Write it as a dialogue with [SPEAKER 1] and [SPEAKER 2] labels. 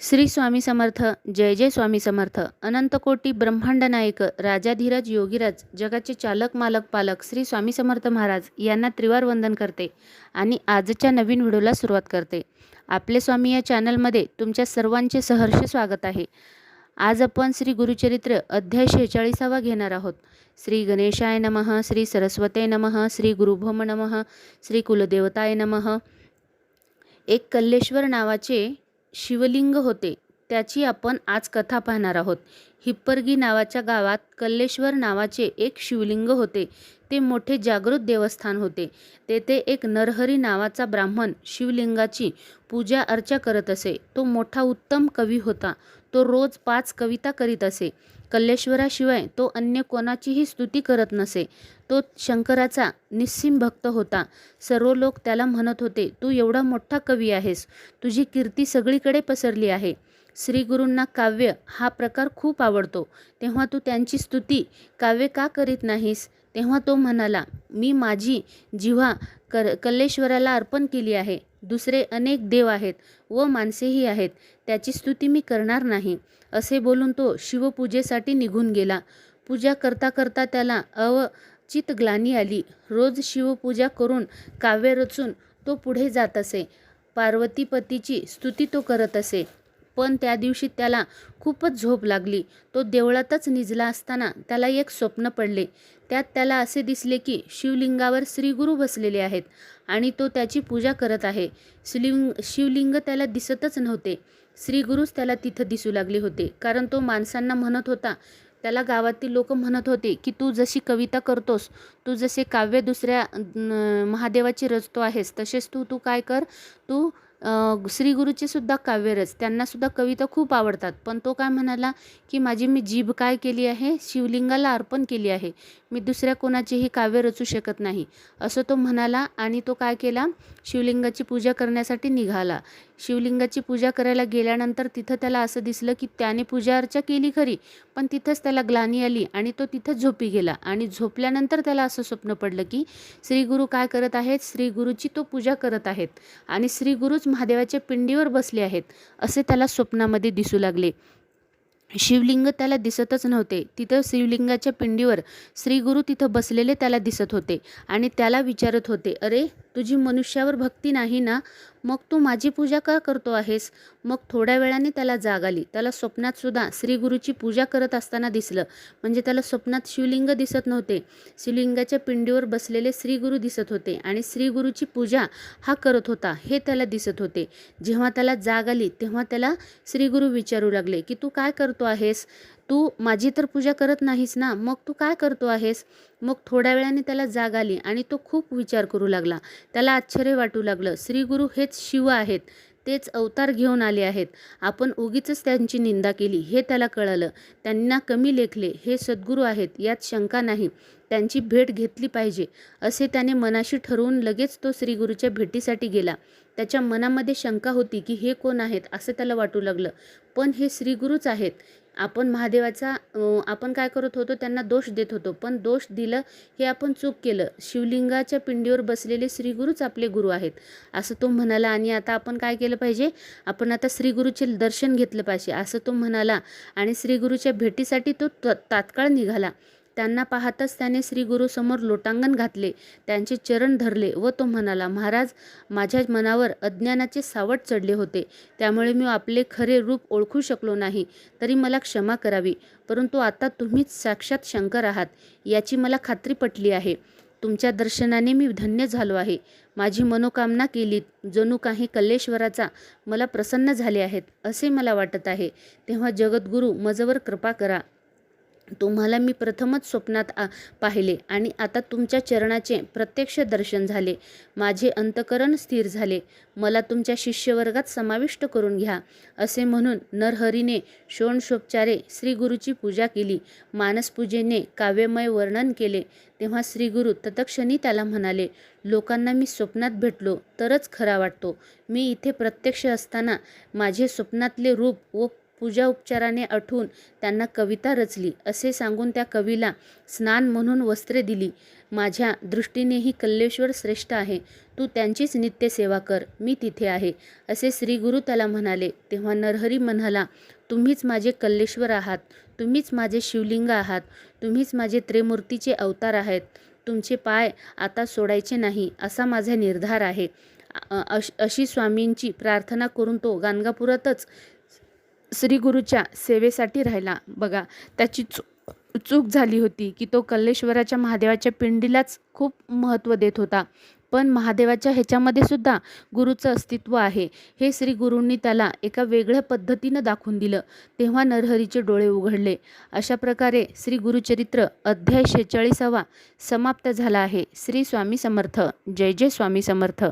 [SPEAKER 1] श्री स्वामी समर्थ जय जय स्वामी समर्थ. अनंतकोटी ब्रह्मांड नायक राजाधीरज योगीराज जगाचे चालक मालक पालक श्री स्वामी समर्थ महाराज यांना त्रिवार वंदन करते आणि आजच्या नवीन व्हिडिओला सुरुवात करते. आपले स्वामी या चॅनलमध्ये तुमच्या सर्वांचे सहर्ष स्वागत आहे. आज आपण श्री गुरुचरित्र अध्याय शेहेचाळीसावा घेणार आहोत. श्री गणेशाय नमः श्री सरस्वते नमः श्री गुरुभोम नमः श्री कुलदेवताय नमः. एक कल्लेश्वर नावाचे शिवलिंग होते. त्याची आपण आज कथा पाहणार आहोत. हिप्परगी नावाच्या गावात कल्लेश्वर नावाचे एक शिवलिंग होते. ते मोठे जागृत देवस्थान होते. तेथे एक नरहरी नावाचा ब्राह्मण शिवलिंगाची पूजा अर्चा करत असे. तो मोठा उत्तम कवी होता. तो रोज पाच कविता करीत असे. कल्लेश्वराशिवाय तो अन्य कोणाचीही स्तुती करत नसे. तो शंकराचा निस्सीम भक्त होता. सर्व लोक त्याला म्हणत होते तू एवढा मोठा कवी आहेस. तुझी कीर्ती सगळीकडे पसरली आहे. श्रीगुरूंना काव्य हा प्रकार खूप आवडतो. तेव्हा तू त्यांची स्तुती काव्य का करीत नाहीस? तेव्हा तो म्हणाला मी माझी जिव्हा कर कल्लेश्वराला अर्पण केली आहे दुसरे अनेक देव आहेत व माणसेही आहेत त्याची स्तुती मी करणार नाही. असे बोलून तो शिवपूजेसाठी निघून गेला. पूजा करता करता त्याला अवचित ग्लानी आली. रोज शिवपूजा करून काव्य रचून तो पुढे जात असे. पार्वतीपतीची स्तुती तो करत असे. पण त्या दिवशी त्याला खूपच झोप लागली. तो देवळातच निजला असताना त्याला एक स्वप्न पडले. त्यात त्याला असे दिसले की शिवलिंगावर श्रीगुरू बसलेले आहेत आणि तो त्याची पूजा करत आहे. शिवलिंग शिवलिंग त्याला दिसतच नव्हते. श्रीगुरूच त्याला तिथं दिसू लागले होते. कारण तो माणसांना म्हणत होता त्याला गावातील लोक म्हणत होते की तू जशी कविता करतोस तू जसे काव्य दुसऱ्या महादेवाची रचतो आहेस तसेच तू तू काय कर? तू श्री गुरुचे सुद्धा काव्यरच त्यांना सुद्धा कविता खूप आवडतात. पण तो काय म्हणाला की माझी मी जीभ काय केली आहे? शिवलिंगाला अर्पण केली आहे. मी दुसऱ्या कोणाचेही काव्य रचू शकत नाही. असं तो म्हणाला आणि तो काय केला? शिवलिंगाची पूजा करण्यासाठी निघाला. शिवलिंगाची पूजा करायला गेल्यानंतर तिथं त्याला असं दिसलं की त्याने पूजा अर्चा केली खरी पण तिथंच त्याला ग्लानी आली आणि तो तिथंच झोपी गेला. आणि झोपल्यानंतर त्याला असं स्वप्न पडलं की श्रीगुरू काय करत आहेत? श्रीगुरूची तो पूजा करत आहेत आणि श्रीगुरूच महादेवाच्या पिंडीवर बसले आहेत असे त्याला स्वप्नामध्ये दिसू लागले. शिवलिंग त्याला दिसतच नव्हते. तिथं शिवलिंगाच्या पिंडीवर श्रीगुरू तिथं बसलेले त्याला दिसत होते आणि त्याला विचारत होते अरे तुझी मनुष्यावर भक्ती नाही ना? मग तू माझी पूजा का करतो आहेस? मग थोड्या वेळाने त्याला जाग आली. त्याला स्वप्नात सुद्धा श्रीगुरूची पूजा करत असताना दिसलं. म्हणजे त्याला स्वप्नात शिवलिंग दिसत नव्हते. शिवलिंगाच्या पिंडीवर बसलेले श्रीगुरू दिसत होते आणि श्रीगुरूची पूजा हा करत होता हे त्याला दिसत होते. जेव्हा त्याला जाग आली तेव्हा त्याला श्रीगुरू विचारू लागले की तू काय करतो आहेस? तू माझी तर पूजा करत नाहीस ना मग तू काय करतो आहेस? मग थोड्या वेळाने त्याला जाग आली आणि तो खूप विचार करू लागला. त्याला आश्चर्य वाटू लागलं. श्रीगुरु हेच शिव आहेत. तेच अवतार घेऊन आले आहेत. आपण उगीच त्यांची निंदा केली हे त्याला कळलं. त्यांना कमी लेखले हे सद्गुरू आहेत यात शंका नाही. त्यांची भेट घेतली पाहिजे असे त्याने मनाशी ठरवून लगेच तो श्रीगुरूच्या भेटीसाठी गेला. त्याच्या मनामध्ये शंका होती की हे कोण आहेत असं त्याला वाटू लागलं. पण हे श्रीगुरूच आहेत. आपण महादेवाचा आपण काय करत होतो त्यांना दोष देत होतो. पण दोष दिलं हे आपण चूक केलं. शिवलिंगाच्या पिंडीवर बसलेले श्रीगुरूच आपले गुरु आहेत असं तो म्हणाला. आणि आता आपण काय केलं पाहिजे? आपण आता श्रीगुरूचे दर्शन घेतलं पाहिजे असं तो म्हणाला. आणि श्रीगुरूच्या भेटीसाठी तो तात्काळ निघाला. त्यांना पाहताच त्याने श्रीगुरूसमोर लोटांगण घातले त्यांचे चरण धरले व तो म्हणाला महाराज माझ्या मनावर अज्ञानाचे सावट चढले होते त्यामुळे मी आपले खरे रूप ओळखू शकलो नाही तरी मला क्षमा करावी परंतु आता तुम्हीच साक्षात शंकर आहात याची मला खात्री पटली आहे. तुमच्या दर्शनाने मी धन्य झालो आहे. माझी मनोकामना केली जणू काही कल्लेश्वराचा मला प्रसन्न झाले आहेत असे मला वाटत आहे. तेव्हा जगद्गुरू मजवर कृपा करा. तुम्हाला मी प्रथमच स्वप्नात आ पाहिले आणि आता तुमच्या चरणाचे प्रत्यक्ष दर्शन झाले. माझे अंतकरण स्थिर झाले. मला तुमच्या शिष्यवर्गात समाविष्ट करून घ्या असे म्हणून नरहरीने शोणशोपचारे श्रीगुरूची पूजा केली. मानसपूजेने काव्यमय वर्णन केले. तेव्हा श्रीगुरू तत्क्षणी त्याला म्हणाले लोकांना मी स्वप्नात भेटलो तरच खरा वाटतो. मी इथे प्रत्यक्ष असताना माझे स्वप्नातले रूप व पूजा उपचाराने आठवून त्यांना कविता रचली. असे सांगून त्या कवीला स्नान म्हणून वस्त्रे दिली. माझ्या दृष्टीनेही कल्लेश्वर श्रेष्ठ आहे. तू त्यांचीच नित्यसेवा कर. मी तिथे आहे. असे श्री गुरु त्याला म्हणाले. तेव्हा नरहरी म्हणाला तुम्हीच माझे कल्लेश्वर आहात. तुम्हीच माझे शिवलिंग आहात. तुम्हीच माझे त्रिमूर्तीचे अवतार आहेत. तुमचे पाय आता सोडायचे नाही असा माझा निर्धार आहे. अश अशी स्वामींची प्रार्थना करून तो गाणगापुरातच श्री गुरुच्या सेवेसाठी राहिला. बघा त्याची चू चूक झाली होती की तो कल्लेश्वराच्या महादेवाच्या पिंडीलाच खूप महत्त्व देत होता. पण महादेवाच्या ह्याच्यामध्ये सुद्धा गुरुचं अस्तित्व आहे. हे श्री गुरूंनी त्याला एका वेगळ्या पद्धतीनं दाखवून दिलं. तेव्हा नरहरीचे डोळे उघडले. अशा प्रकारे श्री गुरुचरित्र अध्याय शेहेचाळीसावा समाप्त झाला आहे. श्री स्वामी समर्थ. जय जय स्वामी समर्थ.